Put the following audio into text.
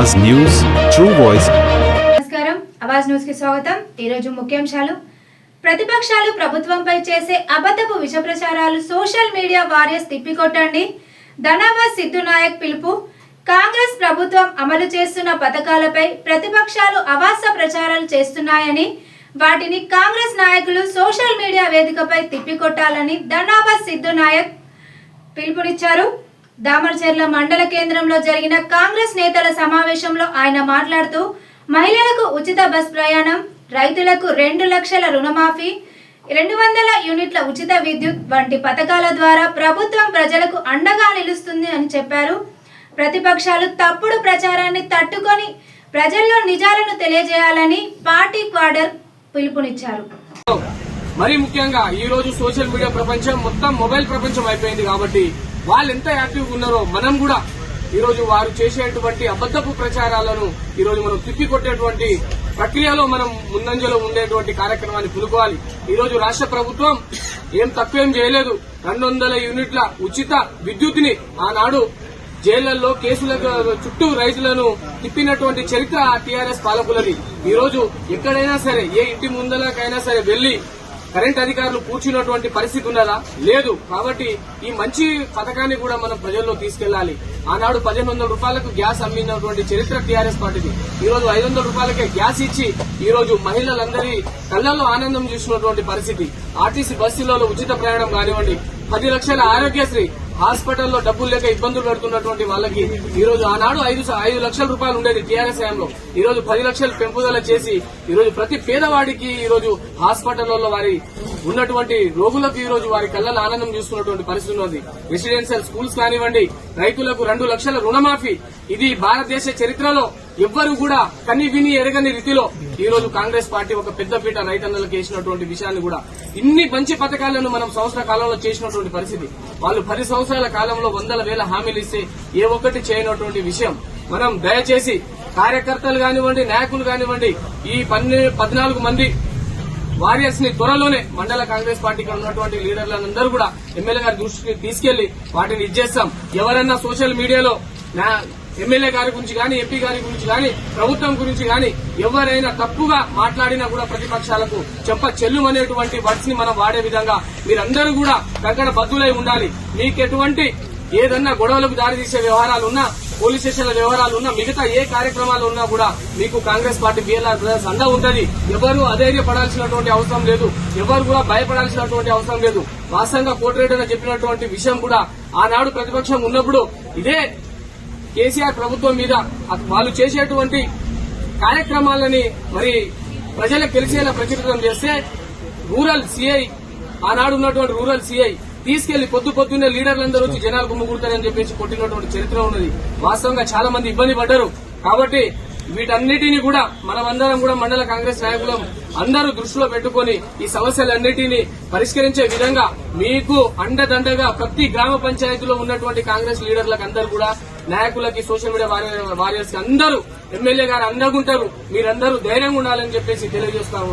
Awaaz news true voice నమస్కారం. అవాజ్ న్యూస్కి స్వాగతం. ఈరోజు ముఖ్యాంశాలు. ప్రతిపక్షాలు ప్రభుత్వంపై చేసే అబద్ధపు విష ప్రచారాలు సోషల్ మీడియా వారియర్స్ తిప్పికొట్టండి. ధనావాస్ సిద్ధు నాయక్ పిలుపు. కాంగ్రెస్ ప్రభుత్వం అమలు చేస్తున్న పథకాలపై ప్రతిపక్షాలు అవాస్త ప్రచారాలు చేస్తున్నాయని వాటిని కాంగ్రెస్ నాయకులు సోషల్ మీడియా వేదికపై తిప్పికొట్టాలని ధనాబాద్ సిద్ధు నాయక్ పిలుపునిచ్చారు. దామర్చెర్ల మండల కేంద్రంలో జరిగిన కాంగ్రెస్ నేతల సమావేశంలో ఆయన మాట్లాడుతూ మహిళలకు ఉచిత బస్ ప్రయాణం రైతులకు రెండు లక్షల రుణమాఫీ రెండు వందల యూనిట్ల ఉచిత విద్యుత్ వంటి పథకాల ద్వారా ప్రభుత్వం ప్రజలకు అండగా నిలుస్తుంది అని చెప్పారు. ప్రతిపక్షాలు తప్పుడు ప్రచారాన్ని తట్టుకొని ప్రజల్లో నిజాలను తెలియజేయాలని పార్టీ క్వార్టర్ పిలుపునిచ్చారు. మరి ముఖ్యంగా ఈ రోజు సోషల్ మీడియా ప్రపంచం మొత్తం మొబైల్ ప్రపంచం అయిపోయింది కాబట్టి వాళ్ళు ఎంత యాక్టివ్గా ఉన్నారో మనం కూడా ఈరోజు వారు చేసేటువంటి అబద్దపు ప్రచారాలను ఈరోజు మనం మనం తిప్పికొట్టేటువంటి ప్రక్రియలో మనం ముందంజలో ఉండేటువంటి కార్యక్రమాన్ని పులుకోవాలి ఈరోజు రాష్ట్ర ప్రభుత్వం ఏం తక్కువేం చేయలేదు. రెండు వందల యూనిట్ల ఉచిత విద్యుత్ని ఆనాడు జైళ్ళలో కేసుల చుట్టూ రైతులను తిప్పినటువంటి చరిత్ర టీఆర్ఎస్ పాలకులది. ఈ రోజు ఎక్కడైనా సరే ఏ ఇంటి ముందలకైనా సరే వెళ్ళి కరెంట్ అధికారులు కూర్చున్నటువంటి పరిస్థితి ఉన్నదా? లేదు. కాబట్టి ఈ మంచి పథకాన్ని కూడా మనం ప్రజల్లో తీసుకెళ్ళాలి ఆనాడు పదిహేను వందల రూపాయలకు గ్యాస్ అమ్మినటువంటి చరిత్ర టీఆర్ఎస్ పార్టీది. ఈ రోజు ఐదు వందల రూపాయలకే గ్యాస్ ఇచ్చి ఈ రోజు మహిళలందరి కళ్ళలో ఆనందం చూసినటువంటి పరిస్థితి. ఆర్టీసీ బస్సులలో ఉచిత ప్రయాణం కానివ్వండి. పది లక్షల ఆరోగ్యశ్రీ హాస్పిటల్లో డబ్బులు లేక ఇబ్బందులు పడుతున్నటువంటి వాళ్ళకి ఈ రోజు ఆనాడు ఐదు ఐదు లక్షల రూపాయలు ఉండేది టీఆర్ఎస్ హయాంలో. ఈ రోజు పది లక్షలు పెంపుదల చేసి ఈ రోజు ప్రతి పేదవాడికి ఈ రోజు హాస్పిటల్లో వారి ఉన్నటువంటి రోగులకు ఈ రోజు వారి కళ్ళలో ఆనందం చూసుకున్నటువంటి పరిస్థితి ఉన్నది. రెసిడెన్షియల్ స్కూల్స్ కానివ్వండి రైతులకు రెండు లక్షల రుణమాఫీ. ఇది భారతదేశ చరిత్రలో ఎవ్వరు కూడా కని విని ఎరగని రీతిలో ఈ రోజు కాంగ్రెస్ పార్టీ ఒక పెద్దపీట రైతన్నలకు వేసినటువంటి విషయాన్ని కూడా ఇన్ని మంచి పథకాలను మనం సంవత్సర కాలంలో చేసినటువంటి పరిస్థితి. వాళ్ళు పది సంవత్సరాల కాలంలో వందల వేల హామీలు ఇస్తే ఏ ఒక్కటి చేయనటువంటి విషయం. మనం దయచేసి కార్యకర్తలు కానివ్వండి నాయకులు కానివ్వండి ఈ పద్నాలుగు మంది వారియర్స్ని త్వరలోనే మండల కాంగ్రెస్ పార్టీకి ఉన్నటువంటి లీడర్లందరూ కూడా ఎమ్మెల్యే గారి దృష్టికి తీసుకెళ్ళి వాటిని ఇచ్చేస్తాం ఎవరన్నా సోషల్ మీడియాలో నా ఎమ్మెల్యే గారి గురించి కానీ ఎంపీ గారి గురించి కానీ ప్రభుత్వం గురించి కానీ ఎవరైనా తప్పుగా మాట్లాడినా కూడా ప్రతిపక్షాలకు చెంప చెల్లుమనేటువంటి వర్డ్స్ని మనం వాడే విధంగా మీరందరూ కూడా కంకణ బద్దులై ఉండాలి. మీకు ఎటువంటి ఏదన్నా గొడవలకు దారితీసే వ్యవహారాలు ఉన్నా పోలీస్ స్టేషన్ల వ్యవహారాలు ఉన్నా మిగతా ఏ కార్యక్రమాలు ఉన్నా కూడా మీకు కాంగ్రెస్ పార్టీ బీఎల్ఆర్ బ్రదర్స్ అందా ఉంటది. ఎవరు అధైర్యపడాల్సినటువంటి అవసరం లేదు. ఎవరు కూడా భయపడాల్సినటువంటి అవసరం లేదు. వాస్తవంగా కోటిరెడ్డి చెప్పినటువంటి విషయం కూడా ఆనాడు ప్రతిపక్షం ఉన్నప్పుడు ఇదే కేసీఆర్ ప్రభుత్వం మీద వాళ్ళు చేసేటువంటి కార్యక్రమాలని మరి ప్రజలకు తెలిసేలా ప్రచురితం చేస్తే రూరల్ సీఐ ఆనాడు ఉన్నటువంటి రూరల్ సీఐ తీసుకెళ్ళి పొద్దు పొద్దున్నే లీడర్లందరూ వచ్చి జనాలు గుమ్ముకూడతారని చెప్పేసి కొట్టినటువంటి చరిత్ర ఉన్నది. వాస్తవంగా చాలా మంది ఇబ్బంది పడ్డారు. కాబట్టి వీటన్నిటిని కూడా మనమందరం కూడా మండల కాంగ్రెస్ నాయకులం అందరూ దృష్టిలో పెట్టుకుని ఈ సమస్యలన్నిటినీ పరిష్కరించే విధంగా మీకు అండదండగా ప్రతి గ్రామ పంచాయతీలో ఉన్నటువంటి కాంగ్రెస్ లీడర్లకు అందరూ కూడా నాయకులకి సోషల్ మీడియా వారియర్స్ అందరూ ఎమ్మెల్యే గారు అందగుంటారు మీరందరూ ధైర్యంగా ఉండాలని చెప్పేసి తెలియజేస్తా